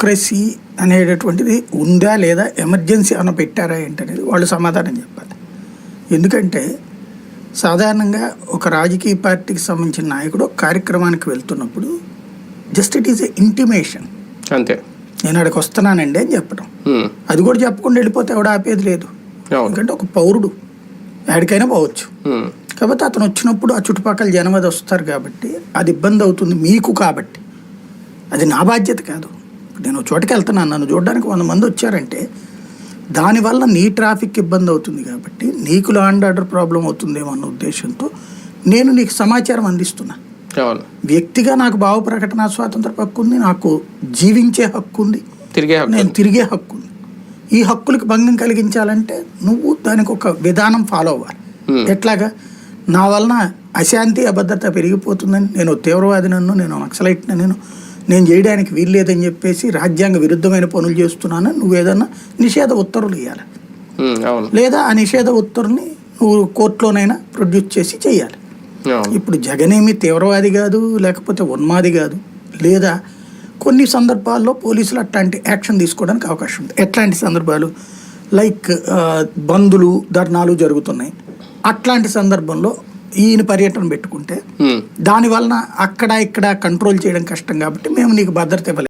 Democracy అనేటటువంటిది ఉందా లేదా ఎమర్జెన్సీ అన్న పెట్టారా ఏంటనేది వాళ్ళు సమాధానం చెప్పాలి. ఎందుకంటే సాధారణంగా ఒక రాజకీయ పార్టీకి సంబంధించిన నాయకుడు కార్యక్రమానికి వెళ్తున్నప్పుడు just it is a intimation అంతే. నేను అక్కడికి వస్తున్నానండి అని చెప్పడం. అది కూడా చెప్పకుండా వెళ్ళిపోతే ఎవడ ఆపేది లేదు. ఎందుకంటే ఒక పౌరుడు ఎక్కడికైనా పోవచ్చు. కాబట్టి అతను వచ్చినప్పుడు ఆ చుట్టుపక్కల జనం అది వస్తారు కాబట్టి అది ఇబ్బంది అవుతుంది మీకు కాబట్టి. అది నా బాధ్యత కాదు. నేను చోటకి వెళ్తున్నాను. నన్ను చూడడానికి వంద మంది వచ్చారంటే దానివల్ల నీ ట్రాఫిక్ ఇబ్బంది అవుతుంది కాబట్టి నీకు లా అండ్ ఆర్డర్ ప్రాబ్లం అవుతుందేమో అన్న ఉద్దేశంతో నేను నీకు సమాచారం అందిస్తున్నా. వ్యక్తిగా నాకు భావ ప్రకటన స్వాతంత్ర హక్కు ఉంది నాకు జీవించే హక్కు ఉంది. తిరిగే నేను తిరిగే హక్కు ఉంది. ఈ హక్కులకు భంగం కలిగించాలంటే నువ్వు దానికి ఒక విధానం ఫాలో అవ్వాలి. ఎట్లాగా? నా వలన అశాంతి అభద్రత పెరిగిపోతుందని నేను తీవ్రవాది నన్ను నేను నక్సలైట్ నేను నేను చేయడానికి వీల్లేదని చెప్పేసి రాజ్యాంగ విరుద్ధమైన పనులు చేస్తున్నాను నువ్వు ఏదన్నా నిషేధ ఉత్తర్వులు ఇవ్వాలి లేదా ఆ నిషేధ ఉత్తర్వుని నువ్వు కోర్టులోనైనా ప్రొడ్యూస్ చేసి చేయాలి. ఇప్పుడు జగనేమి తీవ్రవాది కాదు లేకపోతే ఉన్మాది కాదు లేదా కొన్ని సందర్భాల్లో పోలీసులు అట్లాంటి యాక్షన్ తీసుకోవడానికి అవకాశం ఉంది. ఎట్లాంటి సందర్భాలు? లైక్ ఆ, బందులు ధర్నాలు జరుగుతున్నాయి. అట్లాంటి సందర్భంలో ఈయన పర్యటన పెట్టుకుంటే దాని వలన అక్కడ ఇక్కడ కంట్రోల్ చేయడం కష్టం కాబట్టి మేము నీకు భద్రత ఇవ్వలేము.